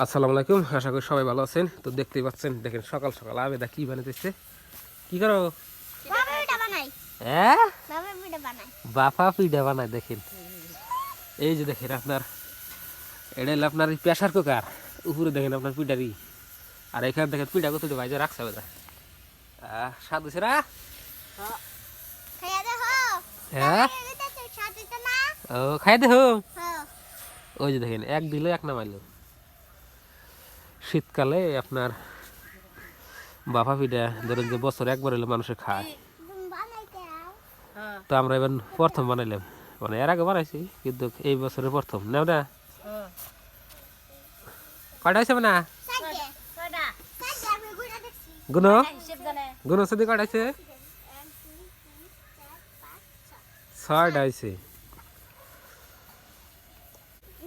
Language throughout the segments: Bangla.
আসসালামু আলাইকুম আশা করি সবাই ভালো আছেন। তো দেখতেই পাচ্ছেন দেখেন সকাল সকাল আবেদা কি বানাইতেছে। কি করো? বাবা পিঠা বানাই। হ্যাঁ? বাফা পিঠা বানায় দেখেন। এই যে দেখেন আপনার এটা হলো আপনার প্রেশার কুকার। উপরে দেখেন আপনার পিঠারি। আর এখানে দেখেন পিঠা কত ভাইজা রাখছে বেদা স্বাদ হয়েছে না? হ্যাঁ? ও খাই দেখো। হ্যাঁ। ওই যে দেখেন এক দিলে এক নামাইলো। শীতকালে আপনার বাফা পিঠা ধরেন যে বছর একবার হলে মানুষে খায়। আও তো আমরা এবার প্রথম বানাইলাম। মানে এর আগে বানাইছি কিন্তু এই বছরের প্রথম। নেও না কয়টা হয়েছে না গুণ গুণ সাথে কয়টা হয়েছে? ছয়টা হয়েছে।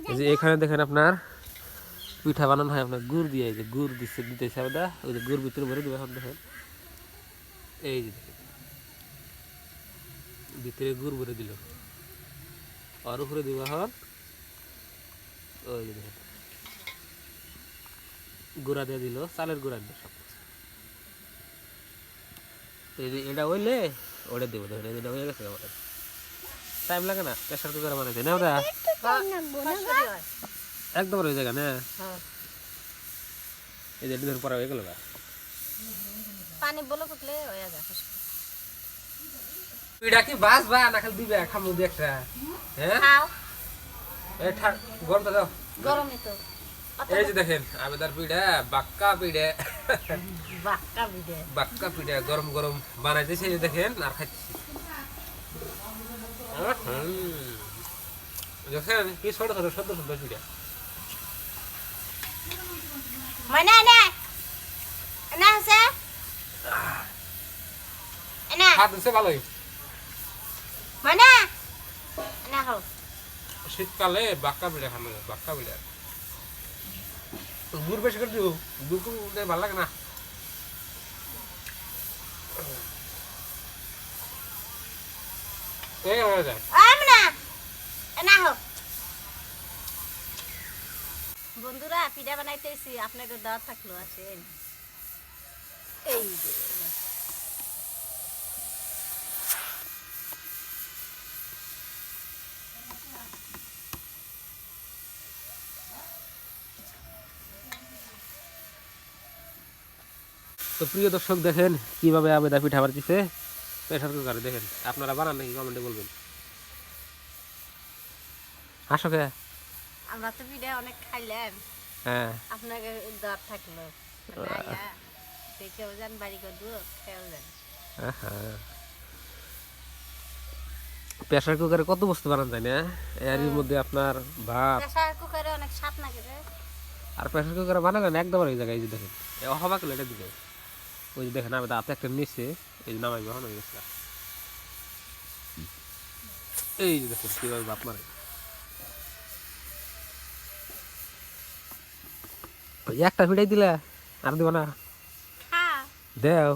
এই যে এখানে দেখেন আপনার পিঠা বানানো হয় আপনার গুড় দিয়ে এই যে গুড় দিচ্ছে দিতেছে আবার ওই যে গুড় ভিতরে ভরে দেবে এখন দেখেন। এই যে ভিতরে গুড় ভরে দিল। আর উপরে দিব এখন। ওই যে দেখেন। গুঁড়া দিয়ে দিল চালের গুঁড়া দিল সব এই যে এটা হইলে ওটা দেবো দেখেন এটা হয়ে গেছে আমার। টাইম লাগে না প্রেশার কুকারে বানাইতে না ওটা একদম জায়গা না? এই যে হয়ে গেল পানি বলে ফুটলে হয়ে যায় পিঠা কি বাস বা না খালি দিবে খামু দি হ্যাঁ? খাও। এই ঠাক গরম তো দাও। গরমই তো। এই যে দেখেন আবেদার পিঠা বাক্কা পিঠা। বাক্কা বিদে বাক্কা পিঠা গরম গরম বানাইতেছে এই যে দেখেন আর হুম। দেখেন কি ছোট ছোট সদ্য সুন্দর পিঠা। মানে এনে এনে আছে এনে হাত দিচ্ছে ভালোই মানে এনে খাও শীতকালে বাক্কা পিঠা খানো বাক্কা পিঠা গুড় বেশি করে দিও গুড় ভালো লাগে না। এই যায় আমনা এনে খাও বন্ধুরা, পিঠা বানাইতেছি আপনাকে দাওয়াত থাকল, আসেন। এই যে, তো প্রিয় দর্শক, দেখেন কীভাবে আবেদা পিঠা বাড়তিছে প্রেশার কুকারে দেখেন, আপনারা বানান নাকি, কমেন্টে বলবেন। আসো কে? আমরা তো পিঠা অনেক খাইলাম। হ্যাঁ। আপনাকে দাওয়াত থাকল। দেখেও যান বাড়ি করব খেয়েও যান। প্রেশার কুকারে কত বস্তু বানান যায় না? এর মধ্যে আপনার ভাত। প্রেসার কুকারে অনেক স্বাদ লাগে রে। আর প্রেশার কুকারে বানালে না একদম ওই জায়গায় এই যে দেখেন। হলো এটা দিকে। ওই যে দেখেন আমি দাঁতে একটা নিচে এই যে নামাইবে এখন হয়ে গেছে এই যে দেখেন কীভাবে বাপ মারে। একটা ফিটাই দিলে আর দিব না। খা দেও।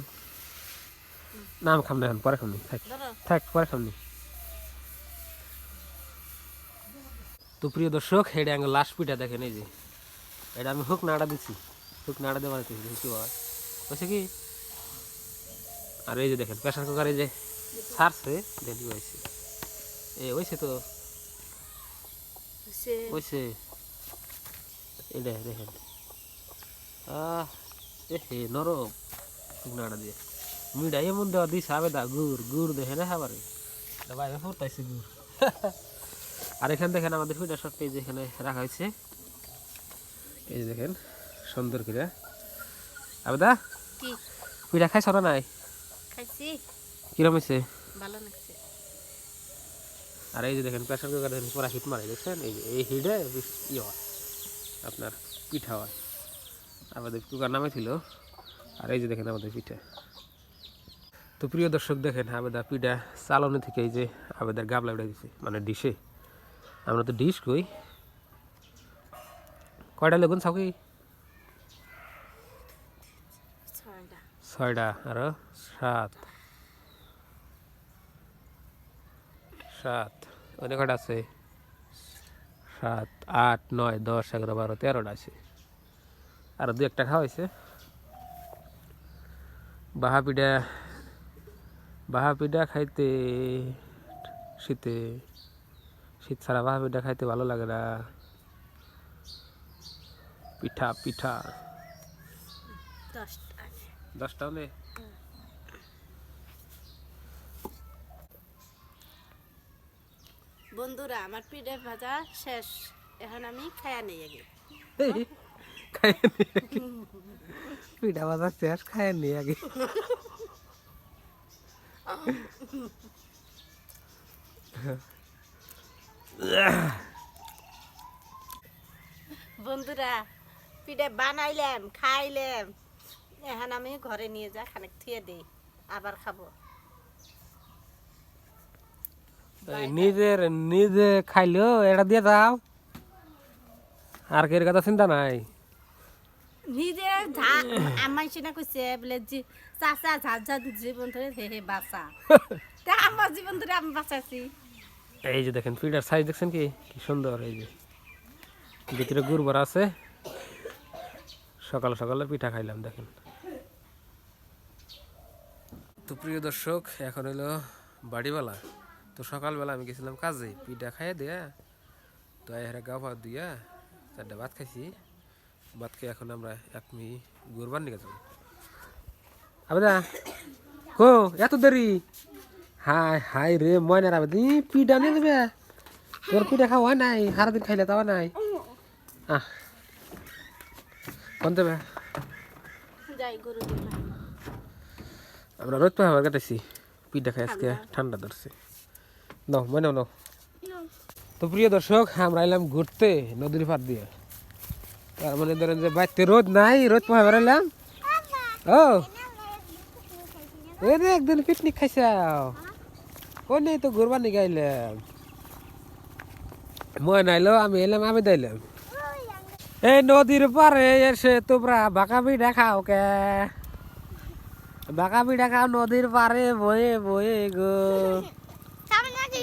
নাম খাম না এখন পরে খামনি থাক। থাক পরে খামনি তো প্রিয় দর্শক এটা আগে লাস্ট পিঠা দেখেন এই যে। এটা আমি হুক নাড়া দিচ্ছি হুক নাড়া দেওয়া দিচ্ছি দেখি কি হয়। আর এই যে দেখেন প্রেশার কুকারে যে ছাড়ছে দেখি হয়েছে এ হয়েছে তো। হয়েছে। এটা দেখেন। এ নরম। হুক নাড়া দিয়ে মিডা এমন দেওয়া দিছে আবে দা গুড় গুড় দেখে না খাবারে? ভাই ফুটাইছে গুড়। আর এখানে দেখেন আমাদের সব এই যে এখানে রাখা হয়েছে। এই দেখেন সুন্দর করে। আবেদা কি? পিঠা খাইছ না নাই? খাইছি। কিরম হয়েছে? ভালো লাগছে। আর এই যে দেখেন প্রেশার কুকার দেখেন পুরা হিট মারে দেখছেন? এই যে এই হিটে ইয়ে হয় আপনার পিঠা হয়। আমাদের কুকার নামে ছিল আর এই যে দেখেন আমাদের পিঠা। তো প্রিয় দর্শক দেখেন আবেদা পিঠা চালনি থেকে এই যে আবেদার গাবলা উঠে দিছে মানে ডিশে। আমরা তো ডিশ কই। কয়টা লেগুন ছাউকি ছয়টা। আরও সাত। সাত ওখানে কটা আছে? সাত আট নয় দশ এগারো বারো তেরোটা আছে। আর দু একটা খাওয়া হয়েছে। বাহা পিঠা বাহা পিঠা খাইতে শীতে শীত ছাড়া বাহা পিঠা খাইতে ভালো লাগে না। পিঠা পিঠা। দশটা হলে? বন্ধুরা আমার পিঠে ভাজা শেষ। এখন আমি খায়া নেই আগে। পিঠা বাজার শেষ নি আগে। বন্ধুরা পিঠে বানাইলাম খাইলাম। এখন আমি ঘরে নিয়ে যা খানিক থুয়ে দিই আবার খাব। নিজের নিজে খাইলেও এটা দিয়ে দাও আর কে কথা চিন্তা নাই। নিজে আমার সেটা কইছে বলে জি চাচা ঝাঁঝ ঝাঁঝ জীবন ধরে হে হে বাঁচা। তা আমার জীবন ধরে আমি বাঁচাছি। এই যে দেখেন পিঠার সাইজ দেখছেন কি? কি সুন্দর এই যে। ভিতরে গুড় ভরা আছে। সকাল সকালে পিঠা খাইলাম দেখেন। তো প্রিয় দর্শক এখন হলো বাড়িবেলা তো সকালবেলা আমি গেছিলাম কাজে পিঠা খাইয়ে দিয়া। তো এরা গা ভাত দিয়া চারটা ভাত খাইছি। খেয়ে এখন আমরা এক মি গুরবান নিয়ে যাব। আবেদা কো এত দেরি? হাই হাই রে ময়নার আবেদি পিঠা নিয়ে দেবে তোর পিঠা খাওয়া নাই? সারাদিন খাইলে তাও নাই? আহ। কোন দেবে? যাই গরু আমরা রোদ পাহাড় কাটাইছি। পিঠা খাই আজকে ঠান্ডা ধরছে। নাও মনে নাও। তো প্রিয় দর্শক আমরা এলাম ঘুরতে নদীর পার দিয়ে। তার মানে ধরেন যে বাড়িতে রোদ নাই, রোদ পাহাড় এলাম ও। ওই একদিন পিকনিক খাইছাও। নেই তো ঘুরবার নিয়ে গাইলাম। মই নাইলো, আমি এলাম, আমি দাইলাম। এই নদীর পারে এসে তোমরা বাঁকা পিঠা খাও কে? বাঁকা পিঠা খাও নদীর পারে বয়ে বয়ে গো।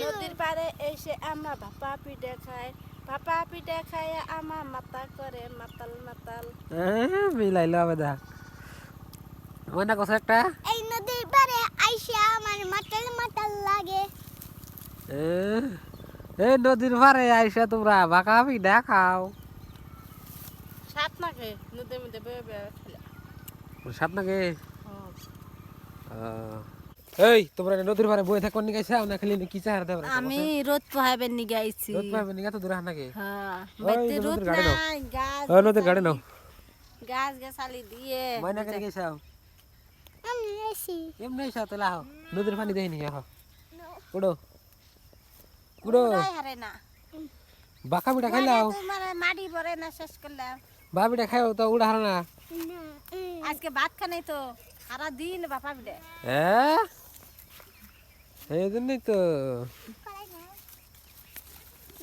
নদীর পাড়ে এসে আমা ভাপা পিঠে খায় ভাপা পিঠে খায় আমা মাতা করে মাতাল মাতাল। হ্যাঁ, মিলাইলো হবে দা আমার না কথা একটা। এই নদীর পারে আইসা আমার মাতাল মাতাল লাগে। এ, এই নদীর পারে আইসা তোমরা বাঁকা পিঠা খাও। সাত নাকে নদীর মধ্যে বয়ে বয়ে খেলে সাপ নাকি এই তোমরা নদীর পারে বয়ে থাকবার নিয়ে না খালি কি চাহার দেবার আমি রোদ পোহাবেন নি গাইছি। রোদ পাবে নিয়ে তো দূরে নাকি হ্যাঁ বাইতে রোদ গাড়ি নাও। নাই গাছ ও নদীর গাড়ি নাও। গাছ গাছালি দিয়ে। ময়না করে গেছাও আমি এসি। এমনি এসা তাহলে আহ নদীর পানি দেয়নি আহ। উড়ো। উড়ো। উড়াই হারে না। বাঁকা পিঠা খাইলাও তোমার মাটি ভরে না শেষ করলাম। বা পিঠা খাইও তো উড়া হারা না। আজকে ভাত খানাই তো সারা দিন বাপা বিড়ে হ্যাঁ? এই জন্যই তো।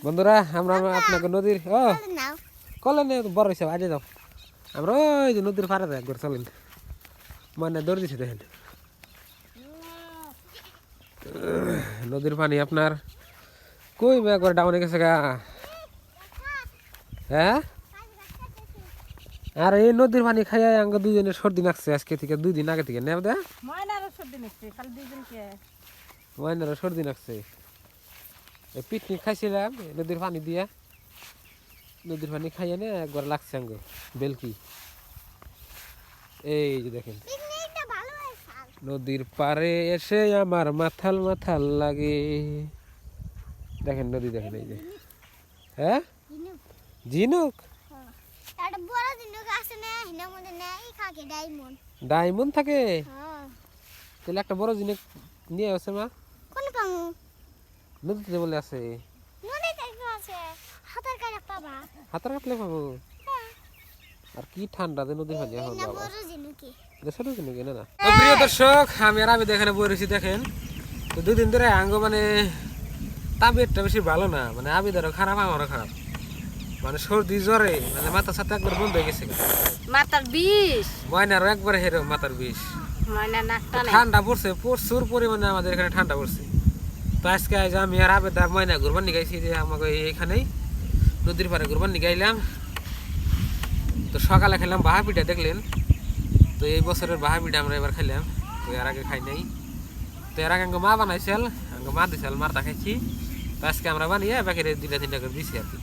বন্ধুরা আমরা আপনাকে নদীর ও কলে নে বড় হিসাব আজে যাও। আমরা ওই যে নদীর পাড়ে যাই একবার চলেন। মানে দৌড় দিছে দেখেন। নদীর পানি আপনার কই বা একবার ডাউনে গেছে গা? হ্যাঁ? আর এই নদীর পানি খাইয়া আঙ্গ দুজনের সর্দি নাকছে আজকে থেকে দুই দিন আগে থেকে। নেব দে। ময়নারও সর্দি নিচ্ছে খালি দুইজনকে। মহেন্দ্র সর্দি এই পিকনিক খাইছিলাম নদীর পানি দিয়া। নদীর পানি খাইয়ে না একবার লাগছে আঙ্গ বেলকি। এই যে দেখেন। নদীর পারে এসে আমার মাথাল মাথাল লাগে। দেখেন নদী দেখেন এই যে। হ্যাঁ? খাকে ডাইমন্ড ডায়মন্ড। থাকে? হ্যাঁ। তাহলে একটা বড় জিনিস নিয়ে আসে মা। পামু নদীতে বলে আছে। নদীতে কি আছে। হাতের কাটা পাবা। হাতার কাটলে পাবো। আর কি ঠান্ডা যে নদীর পানি এখন বাবা। জিনুকি না তো প্রিয় দর্শক আমি আর আমি দেখেন বই দেখেন তো দুদিন ধরে আঙ্গ মানে তাবিয়তটা বেশি ভালো না। মানে আবিদারও খারাপ আমারও খারাপ। মানে সর্দি জ্বরে মানে মাথা সাথে একবার বন্ধ হয়ে গেছে। মাতার বিষ? ময়নারও একবার হেরো মাথার বিষ। ময়না নাকটা ঠান্ডা পড়ছে প্রচুর পরিমাণে আমাদের এখানে ঠান্ডা পড়ছে। তো আজকে আজ আমি আর আবেদা ময়না ঘুরবার নিয়ে গেছি, যে আমাকে এইখানেই নদীর পাড়ে ঘুরবার নিয়ে গাইলাম তো সকালে খেলাম বাহা পিঠা, দেখলেন? তো এই বছরের বাহা পিঠা আমরা এবার খাইলাম তো এর আগে খাই নাই। তো এর আগে মা বানাইছিল আঙ্গ মা দিছিল মারটা খাইছি তো আজকে আমরা বানিয়ে বাকিরে দুইটা তিনটা করে দিছি আর কি।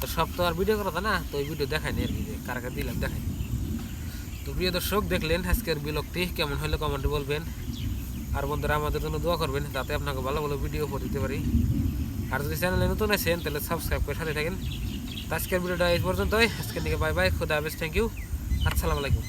তো সব তো আর ভিডিও করা না, তো এই ভিডিও দেখায়নি আর কি, যে কার কার দিলাম দেখাই। তো প্রিয় দর্শক, দেখলেন আজকের বিলকটি কেমন হলে কমেন্টে বলবেন। আর বন্ধুরা, আমাদের জন্য দোয়া করবেন যাতে আপনাকে ভালো ভালো ভিডিও করে দিতে পারি। আর যদি চ্যানেলে নতুন আছেন, তাহলে সাবস্ক্রাইব করে সাথে থাকেন। তো আজকের ভিডিওটা এই পর্যন্তই। আজকের দিকে বাই বাই খুদা হাফেজ থ্যাংক ইউ আসসালামু আলাইকুম।